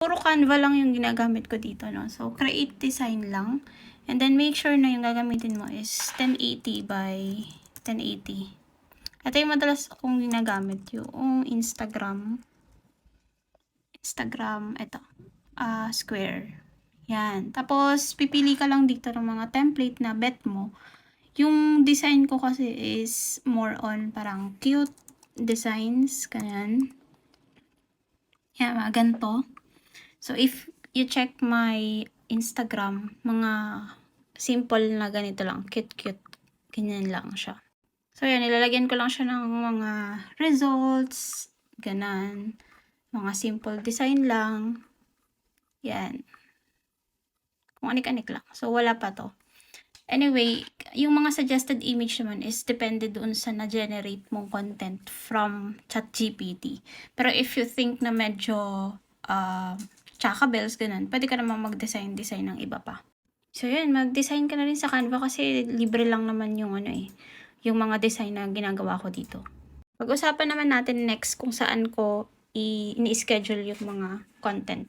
Puro Canva lang yung ginagamit ko dito, no? So, create design lang. And then, make sure na yung gagamitin mo is 1080 by 1080. Ito yung madalas akong ginagamit, yung Instagram. Instagram, ito. ah square. Yan. Tapos, pipili ka lang dito ng mga template na bet mo. Yung design ko kasi is more on parang cute designs. Ganyan. Yan, mga ganito. So, if you check my Instagram, mga simple na ganito lang. Cute-cute. Ganyan lang siya. So, yan. Nilalagyan ko lang siya ng mga results. Ganan. Mga simple design lang. Yan. Kung anik-anik lang. So, wala pa to. Anyway, yung mga suggested image naman is depende doon sa na-generate mong content from ChatGPT. Pero if you think na medyo uh, tsaka bells, ganun, pwede ka naman mag-design-design ng iba pa. So, yun, mag-design ka na rin sa Canva kasi libre lang naman yung ano eh, yung mga design na ginagawa ko dito. Pag-usapan naman natin next kung saan ko i- ini-schedule yung mga content.